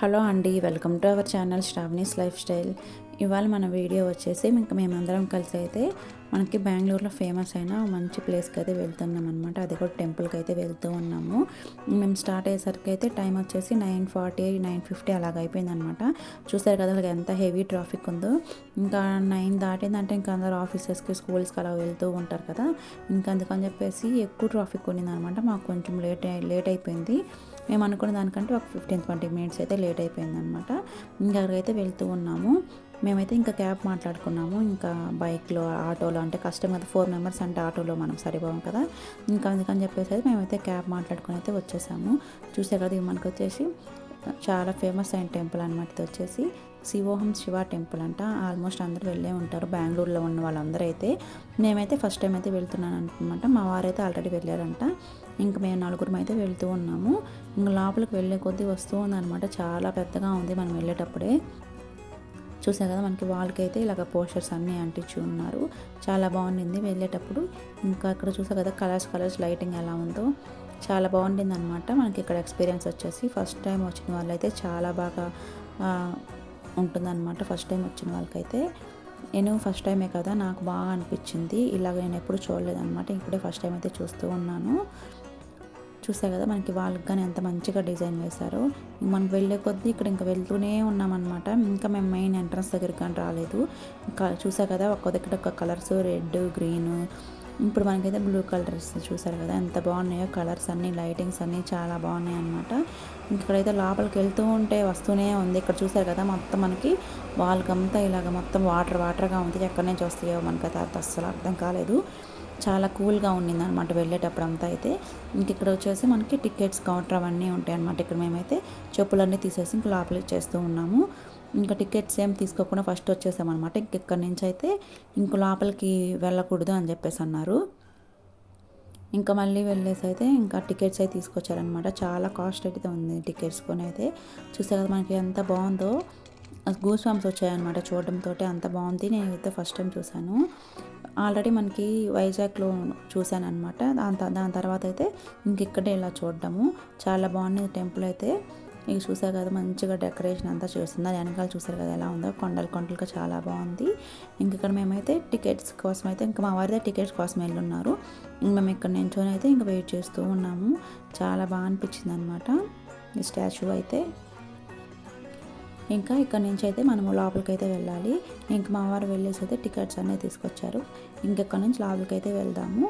Hello అండి welcome to our channel Shravani's life style. ఇవాళ మన వీడియో వచ్చేసి ఇంకా మేమందరం కలిసి అయితే మనకి బెంగళూరులో ఫేమస్ అయిన మంచి ప్లేస్కి అయితే వెళ్తున్నాం అనమాట అది కూడా టెంపుల్కి అయితే వెళ్తూ ఉన్నాము. మేము స్టార్ట్ అయ్యేసరికి అయితే టైం వచ్చేసి నైన్ ఫార్టీ నైన్ ఫిఫ్టీ అలాగ అయిపోయింది అనమాట చూసారు కదా అలాగ ఎంత హెవీ ట్రాఫిక్ ఉందో. ఇంకా నైన్ దాటిందంటే ఇంకా అందరు ఆఫీసెస్కి స్కూల్స్కి అలా వెళ్తూ ఉంటారు కదా. ఇంకా అందుకని చెప్పేసి ఎక్కువ ట్రాఫిక్ ఉండింది అనమాట మాకు కొంచెం లేట్ లేట్ అయిపోయింది. మేము అనుకున్న దానికంటే ఒక ఫిఫ్టీన్ ట్వంటీ మినిట్స్ అయితే లేట్ అయిపోయిందనమాట ఇంకా అక్కడికైతే వెళ్తూ ఉన్నాము. మేమైతే ఇంకా క్యాబ్ మాట్లాడుకున్నాము. ఇంకా బైక్లో ఆటోలో అంటే కష్టం కదా ఫోర్ మెంబర్స్ అంటే ఆటోలో మనం సరిపోం కదా. ఇంకా అందుకని చెప్పేసి అయితే మేమైతే క్యాబ్ మాట్లాడుకుని అయితే వచ్చేసాము. చూసే కదా మనకు వచ్చేసి చాలా ఫేమస్ అయిన టెంపుల్ అనమాట ఇది వచ్చేసి. శివోహం శివ టెంపుల్ అంట. ఆల్మోస్ట్ అందరూ వెళ్ళే ఉంటారు. బెంగళూరులో ఉన్న వాళ్ళందరూ అయితే. మేమైతే ఫస్ట్ టైం అయితే వెళ్తున్నాను అనమాట మా వారైతే ఆల్రెడీ వెళ్ళారంట. ఇంకా మేము నలుగురం అయితే వెళ్తూ ఉన్నాము. ఇంకా లోపలికి వెళ్ళే కొద్దీ వస్తూ ఉందన్నమాట. చాలా పెద్దగా ఉంది మనం వెళ్ళేటప్పుడే. చూసా కదా మనకి వాళ్ళకి అయితే ఇలాగ పోస్టర్స్ అన్నీ అంటించి ఉన్నారు. చాలా బాగుండింది వెళ్ళేటప్పుడు. ఇంకా అక్కడ చూసా కదా కలర్స్ కలర్స్ లైటింగ్ ఎలా ఉందో. చాలా బాగుండింది అనమాట మనకి ఇక్కడ ఎక్స్పీరియన్స్ వచ్చేసి ఫస్ట్ టైం వచ్చిన వాళ్ళైతే చాలా బాగా ఉంటుందన్నమాట ఫస్ట్ టైం వచ్చిన వాళ్ళకైతే. నేను ఫస్ట్ టైమే కదా నాకు బాగా అనిపించింది. ఇలాగ నేను ఎప్పుడు చూడలేదన్నమాట. ఇప్పుడే ఫస్ట్ టైం అయితే చూస్తూ ఉన్నాను. చూసా కదా మనకి వాళ్ళకి కానీ ఎంత మంచిగా డిజైన్ వేశారు. మనం వెళ్ళే కొద్దీ ఇక్కడ ఇంకా వెళ్తూనే ఉన్నామన్నమాట. ఇంకా మేము మెయిన్ ఎంట్రన్స్ దగ్గరికి కానీ రాలేదు. ఇంకా చూసా కదా ఒక్క దగ్గర ఒక కలర్స్ రెడ్ గ్రీన్ ఇప్పుడు మనకైతే బ్లూ కలర్స్ చూసారు కదా ఎంత బాగున్నాయో కలర్స్ అన్నీ లైటింగ్స్ అన్నీ చాలా బాగున్నాయి అనమాట ఇక్కడైతే లోపలికి వెళ్తూ ఉంటే వస్తూనే ఉంది. ఇక్కడ చూసారు కదా మొత్తం మనకి వాళ్ళకంతా ఇలాగ మొత్తం వాటర్ వాటర్గా ఉంది. ఎక్కడి నుంచి వస్తాయో మనకైతే అస్సలు అర్థం కాలేదు. చాలా కూల్గా ఉండింది అనమాట వెళ్ళేటప్పుడు అంతా అయితే. ఇంక ఇక్కడ వచ్చేసి మనకి టికెట్స్ కౌంటర్ అవన్నీ ఉంటాయి అనమాట ఇక్కడ మేమైతే చెప్పులన్నీ తీసేసి ఇంక లోపలికి చేస్తూ ఉన్నాము. ఇంకా టికెట్స్ ఏం తీసుకోకుండా ఫస్ట్ వచ్చేసామన్నమాట. ఇంక ఇక్కడ నుంచి అయితే ఇంక లోపలికి వెళ్ళకూడదు అని చెప్పేసి అన్నారు. ఇంకా మళ్ళీ వెళ్ళేసి అయితే ఇంకా టికెట్స్ అయితే తీసుకొచ్చారనమాట చాలా కాస్ట్ అయితే ఉంది టికెట్స్ కొని అయితే. చూసే కదా మనకి ఎంత బాగుందో. గూస్ ఫామ్స్ వచ్చాయన్నమాట చూడడంతో అంత బాగుంది. నేనైతే ఫస్ట్ టైం చూశాను. ఆల్రెడీ మనకి వైజాగ్లో చూశాను అనమాట దాని దాని తర్వాత అయితే ఇంక ఇక్కడే ఇలా చూడడము. చాలా బాగుంది టెంపుల్ అయితే. ఇక చూసారు కదా మంచిగా డెకరేషన్ అంతా చూస్తుంది. వెనకాల చూసారు కదా ఎలా ఉందో. కొండలు కొండలుగా చాలా బాగుంది. ఇంక ఇక్కడ మేమైతే టికెట్స్ కోసం అయితే ఇంకా మా వారిదే టికెట్స్ కోసం వెళ్ళున్నారు. ఇంక మేము ఇక్కడ నించొని అయితే ఇంకా వెయిట్ చేస్తూ ఉన్నాము. చాలా బాగా అనిపించింది అనమాట ఈ స్టాచ్యూ అయితే. ఇంకా ఇక్కడ నుంచి అయితే మనము లోపలికి అయితే వెళ్ళాలి. ఇంకా మా వారు వెళ్ళేసి అయితే టికెట్స్ అన్నీ తీసుకొచ్చారు. ఇంకెక్కడ నుంచి లోపలికి అయితే వెళ్దాము.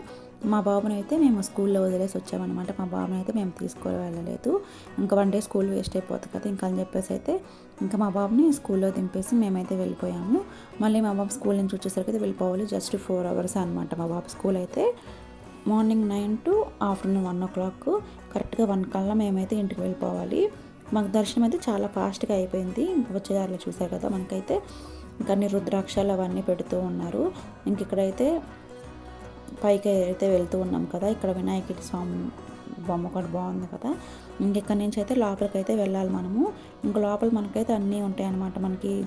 మా బాబుని అయితే మేము స్కూల్లో వదిలేసి వచ్చామన్నమాట. మా బాబుని అయితే మేము తీసుకొని వెళ్ళలేదు. ఇంకా వన్ డే స్కూల్ వేస్ట్ అయిపోతుంది కదా ఇంకా అని చెప్పేసి అయితే ఇంకా మా బాబుని స్కూల్లో దింపేసి మేమైతే వెళ్ళిపోయాము. మళ్ళీ మా బాబు స్కూల్ నుంచి వచ్చేసరికి అయితే వెళ్ళిపోవాలి జస్ట్ ఫోర్ అవర్స్ అనమాట మా బాబు స్కూల్ అయితే. Morning nine to afternoon one o'clock కరెక్ట్గా వన్ కల్లా మేమైతే ఇంటికి వెళ్ళిపోవాలి. మాకు దర్శనం అయితే చాలా ఫాస్ట్గా అయిపోయింది. వచ్చేదారిలో చూసారు కదా మనకైతే ఇంకా అన్ని రుద్రాక్షలు అవన్నీ పెడుతూ ఉన్నారు. ఇంక ఇక్కడైతే పైకి అయితే వెళ్తూ ఉన్నాం కదా ఇక్కడ వినాయకుడి స్వామి బొమ్మ కూడా బాగుంది కదా. ఇంకెక్కడి నుంచి అయితే లోపలికి అయితే వెళ్ళాలి మనము. ఇంకా లోపల మనకైతే అన్నీ ఉంటాయి అన్నమాట. మనకి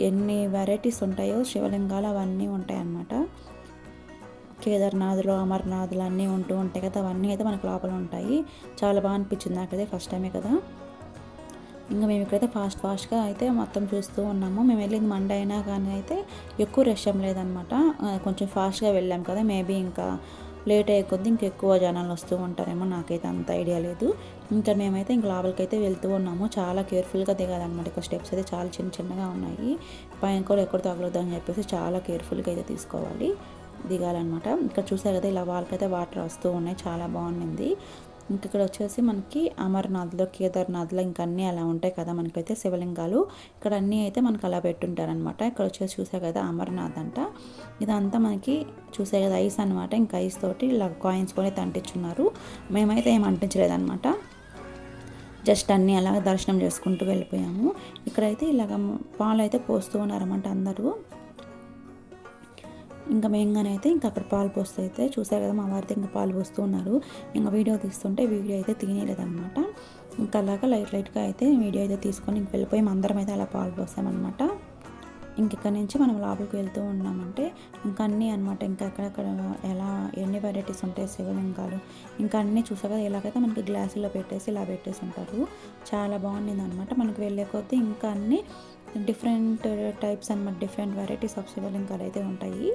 ఎన్ని వెరైటీస్ ఉంటాయో శివలింగాలు అవన్నీ ఉంటాయి అన్నమాట. కేదార్నాథులు అమర్నాథ్లు అన్నీ ఉంటూ ఉంటాయి కదా అవన్నీ అయితే మనకు లోపల ఉంటాయి. చాలా బాగా అనిపించింది నాకైతే ఫస్ట్ టైమే కదా. ఇంకా మేము ఇక్కడైతే ఫాస్ట్ ఫాస్ట్గా అయితే మొత్తం చూస్తూ ఉన్నాము. మేము వెళ్ళింది మండే అయినా కానీ అయితే ఎక్కువ రష్ ఏం లేదనమాట కొంచెం ఫాస్ట్గా వెళ్ళాం కదా మేబీ ఇంకా లేట్ అయ్యే కొద్దీ ఇంకెక్కువ జనాలు వస్తూ ఉంటారేమో నాకైతే అంత ఐడియా లేదు. ఇంకా మేమైతే ఇంక లోపలికి అయితే వెళ్తూ ఉన్నాము. చాలా కేర్ఫుల్గా దిగాలన్నమాట. ఇక్కడ స్టెప్స్ అయితే చాలా చిన్న చిన్నగా ఉన్నాయి. పైన కూడా ఎక్కడ తగలొద్దు అని చెప్పేసి చాలా కేర్ఫుల్గా అయితే తీసుకోవాలి. దిగాలన్నమాట. ఇక్కడ చూసారు కదా ఇలా వాళ్ళకైతే వాటర్ వస్తూ ఉన్నాయి. చాలా బాగుంది ఇంక ఇక్కడ వచ్చేసి మనకి అమర్నాథ్లో కేదార్నాథ్లో ఇంకా అన్నీ అలా ఉంటాయి కదా మనకైతే శివలింగాలు. ఇక్కడ అన్నీ అయితే మనకు అలా పెట్టుంటారనమాట ఇక్కడ వచ్చేసి చూసా కదా అమర్నాథ్ అంట. ఇదంతా మనకి చూసే కదా ఐస్ అనమాట ఇంకా ఐస్ తోటి ఇలా కాయిన్స్ కొని అంటించున్నారు మేమైతే ఏం అంటించలేదన్నమాట. జస్ట్ అన్నీ అలా దర్శనం చేసుకుంటూ వెళ్ళిపోయాము. ఇక్కడైతే ఇలాగ పాలు అయితే పోస్తూ ఉన్నారన్నమాట అందరూ. ఇంకా మేంగానైతే ఇంకా అక్కడ పాలు పోస్తూ అయితే చూసారు కదా మా వారితో ఇంకా పాలు పోస్తూ ఉన్నారు ఇంకా వీడియో తీస్తుంటే వీడియో అయితే తినేలేదన్నమాట ఇంకా అలాగా లైట్ లైట్గా అయితే వీడియో అయితే తీసుకొని ఇంక వెళ్ళిపోయి అందరం అయితే అలా పాలు పోసామన్నమాట. ఇంకెక్కడి నుంచి మనం లోపలికి వెళ్తూ ఉన్నామంటే ఇంకా అన్నీ అనమాట ఇంకా ఎక్కడెక్కడ ఎలా ఎన్ని వెరైటీస్ ఉంటాయి? శివలింగాలు. ఇంకా అన్నీ చూసాక ఇలాగైతే మనకి గ్లాసులో పెట్టేసి ఇలా పెట్టేసి ఉంటారు. చాలా బాగుండింది అనమాట మనకి వెళ్ళే కొద్దీ ఇంకా అన్నీ డిఫరెంట్ టైప్స్ అనమాట డిఫరెంట్ వెరైటీస్ ఆఫ్ శివలింగాలు అయితే ఉంటాయి.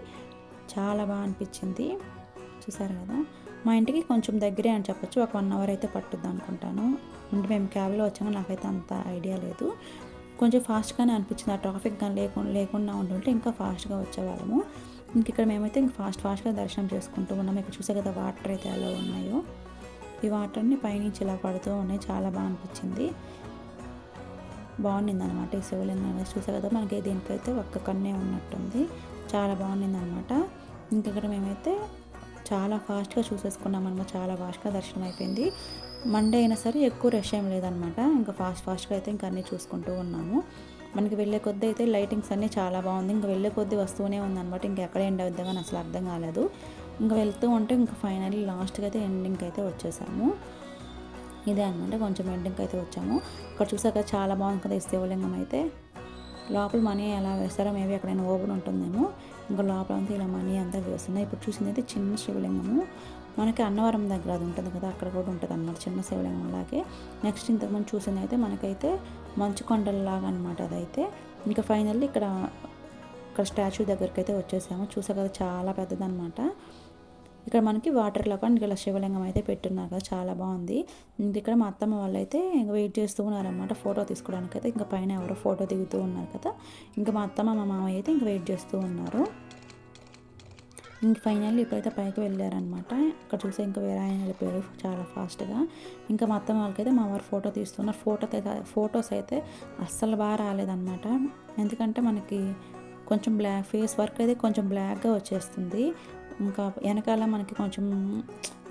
చాలా బాగా అనిపించింది. చూసారు కదా? మా ఇంటికి కొంచెం దగ్గరే అని చెప్పొచ్చు. ఒక వన్ అవర్ అయితే పట్టుద్ది అనుకుంటాను. అంటే మేము క్యాబ్లో వచ్చాము. నాకైతే అంత ఐడియా లేదు. కొంచెం ఫాస్ట్గానే అనిపించింది. ఆ ట్రాఫిక్ కానీ లేకుండా లేకుండా ఉంటుంటే ఇంకా ఫాస్ట్గా వచ్చేవాళ్ళము. ఇంక ఇక్కడ మేమైతే ఇంక ఫాస్ట్ ఫాస్ట్గా దర్శనం చేసుకుంటూ ఉన్నాము ఇక్కడ చూసే కదా వాటర్ అయితే ఎలా ఉన్నాయో. ఈ వాటర్ని పైనుంచి ఇలా పడుతూ ఉన్నాయి. చాలా బాగా అనిపించింది. బాగుండింది అనమాట ఈ శివలింగం అనేది చూసే కదా మనకి దీనికైతే ఒక్క కన్నే ఉన్నట్టుంది. చాలా బాగుండింది అనమాట ఇంకెక్కడ మేమైతే చాలా ఫాస్ట్గా చూసేసుకున్నాం అనమాట చాలా ఫాస్ట్గా దర్శనం అయిపోయింది. మండే అయినా సరే ఎక్కువ రష్ ఏం లేదనమాట ఇంకా ఫాస్ట్ ఫాస్ట్గా అయితే ఇంకా అన్నీ చూసుకుంటూ ఉన్నాము. మనకి వెళ్ళే కొద్దీ అయితే లైటింగ్స్ అన్నీ చాలా బాగుంది. ఇంకా వెళ్ళే కొద్దీ వస్తూనే ఉందన్నమాట. ఇంకా ఎక్కడ ఎండ్ అవుద్దామని అసలు అర్థం కాలేదు. ఇంకా వెళ్తూ ఉంటే ఇంకా ఫైనల్లీ లాస్ట్కి అయితే ఎండింగ్కి అయితే వచ్చేసాము. ఇదే అనమాట కొంచెం ఎండింగ్కి అయితే వచ్చాము. ఇక్కడ చూసాక చాలా బాగుంది కదా ఈ శివలింగం అయితే. లోపల మనీ ఎలా వేస్తారో మేబీ ఎక్కడైనా ఓపెన్ ఉంటుందేమో. ఇంకా లోపల అంతా ఇలా మనీ అంతా వేస్తున్నాయి ఇప్పుడు చూసింది అయితే చిన్న శివలింగము. మనకి అన్నవరం దగ్గర అది ఉంటుంది కదా అక్కడ కూడా ఉంటుంది అన్నమాట చిన్న శివలింగం అలాగే. నెక్స్ట్ ఇంతకుముందు చూసింది అయితే మనకైతే మంచు కొండలలాగా అనమాట అదైతే. ఇంకా ఫైనల్లీ ఇక్కడ ఇక్కడ స్టాచ్యూ దగ్గరికి అయితే వచ్చేసాము. చూసా కదా చాలా పెద్దదనమాట ఇక్కడ మనకి వాటర్ లాగా ఇలా శివలింగం అయితే పెట్టున్నారు కదా చాలా బాగుంది. ఇక్కడ మా అత్తమ్మ వాళ్ళు అయితే ఇంకా వెయిట్ చేస్తూ ఉన్నారనమాట ఫోటో తీసుకోవడానికి అయితే. ఇంకా పైన ఎవరో ఫోటో దిగుతూ ఉన్నారు కదా. ఇంకా మా అత్తమ్మ మా మామయ్య అయితే ఇంకా వెయిట్ చేస్తూ ఉన్నారు. ఇంక ఫైనల్లీ ఇప్పుడైతే పైకి వెళ్ళారనమాట ఇక్కడ చూసే ఇంకా వేరే ఆయన వెళ్ళిపోయారు చాలా ఫాస్ట్గా ఇంకా మా అత్తమ్మ వాళ్ళకైతే మా వారు ఫోటో తీస్తున్నారు. ఫోటో అయితే ఫొటోస్ అయితే అస్సలు బాగా రాలేదన్నమాట. ఎందుకంటే మనకి కొంచెం బ్లాక్ ఫేస్ వర్క్ అయితే కొంచెం బ్లాక్గా వచ్చేస్తుంది. ఇంకా వెనకాల మనకి కొంచెం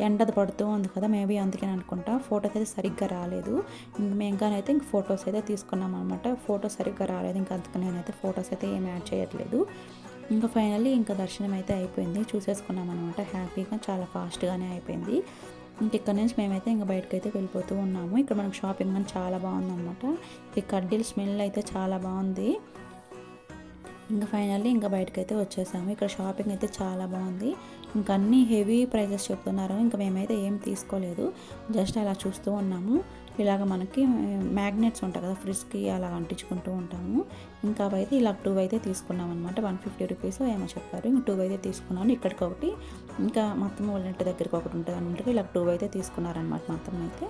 ఎండది పడుతూ ఉంది కదా మేబీ అందుకని అనుకుంటా. ఫోటోస్ అయితే సరిగ్గా రాలేదు. ఇంక మేము ఇంక ఫొటోస్ అయితే తీసుకున్నాం అనమాట ఫోటో సరిగ్గా రాలేదు. ఇంకా అందుకని నేనైతే ఫొటోస్ అయితే ఏం యాడ్ చేయట్లేదు. ఇంకా ఫైనల్లీ ఇంకా దర్శనం అయితే అయిపోయింది. చూసేసుకున్నాం అనమాట హ్యాపీగా చాలా ఫాస్ట్గానే అయిపోయింది. ఇంక ఇక్కడ నుంచి మేమైతే ఇంకా బయటకు అయితే వెళ్ళిపోతూ ఉన్నాము. ఇక్కడ మనకు షాపింగ్ అని చాలా బాగుందన్నమాట. ఈ కడ్డీల స్మెల్ అయితే చాలా బాగుంది. ఇంకా ఫైనల్లీ ఇంకా బయటకైతే వచ్చేసాము. ఇక్కడ షాపింగ్ అయితే చాలా బాగుంది. ఇంకా అన్ని హెవీ ప్రైజెస్ చెప్తున్నారు. ఇంకా మేమైతే ఏం తీసుకోలేదు. జస్ట్ అలా చూస్తూ ఉన్నాము. ఇలాగ మనకి మ్యాగ్నెట్స్ ఉంటాయి కదా ఫ్రిడ్జ్కి అలా అంటించుకుంటూ ఉంటాము. ఇంకా అవైతే ఇలా టూ అయితే తీసుకున్నాం అనమాట వన్ ఫిఫ్టీ రూపీస్ ఏమో చెప్పారు. ఇంకా టూ అయితే తీసుకున్నాను. ఇక్కడికి ఒకటి. ఇంకా మొత్తం వాళ్ళ ఇంటి దగ్గరికి ఒకటి ఉంటుంది అన్నట్టు ఇలా టూ అయితే తీసుకున్నారనమాట మొత్తం అయితే.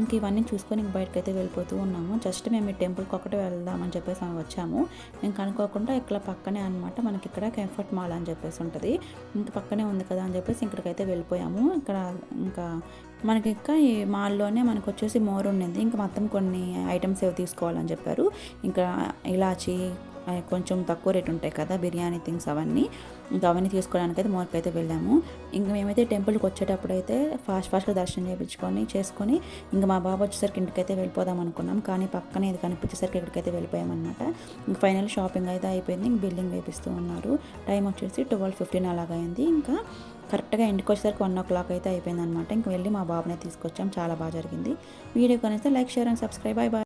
ఇంక ఇవన్నీ చూసుకొని బయటకు అయితే వెళ్ళిపోతూ ఉన్నాము. జస్ట్ మేము ఈ టెంపుల్కి ఒకటి వెళ్దామని చెప్పేసి వచ్చాము. ఇంకా అనుకోకుండా ఇక్కడ పక్కనే అనమాట మనకి ఇక్కడ కంఫర్ట్ మాల్ అని చెప్పేసి ఉంటుంది. ఇంక పక్కనే ఉంది కదా అని చెప్పేసి ఇక్కడికైతే వెళ్ళిపోయాము. ఇక్కడ ఇంకా మనకి ఇంకా ఈ మాల్లోనే మనకు వచ్చేసి మోర్ ఉండింది. ఇంకా మొత్తం కొన్ని ఐటమ్స్ ఏవి తీసుకోవాలని చెప్పారు. ఇంకా ఇలాచి కొంచెం తక్కువ రేట్ ఉంటాయి కదా బిర్యానీ థింగ్స్ అవన్నీ. ఇంకా అవన్నీ తీసుకోవడానికి అయితే మోర్కి అయితే వెళ్ళాము. ఇంకా మేమైతే టెంపుల్కి వచ్చేటప్పుడు అయితే ఫాస్ట్ ఫాస్ట్గా దర్శనం చేయించుకొని చేసుకొని ఇంకా మా బాబు వచ్చేసరికి ఇంటికైతే వెళ్ళిపోదాం అనుకున్నాం. కానీ పక్కనే ఇది కనిపించేసరికి ఇక్కడికైతే వెళ్ళిపోయామన్నమాట. ఇంక ఫైనల్ షాపింగ్ అయితే అయిపోయింది. ఇంక బిల్డింగ్ వేపిస్తూ ఉన్నారు. టైం వచ్చేసి ట్వెల్వ్ ఫిఫ్టీన్ అలాగైంది అయింది. ఇంకా కరెక్ట్గా ఇంటికి వచ్చేసరికి వన్ ఓ క్లాక్ అయితే అయిపోయింది అనమాట ఇంక వెళ్ళి మా బాబునే తీసుకొచ్చాం. చాలా బాగా జరిగింది. Video కనిస్తే like share and subscribe. Bye bye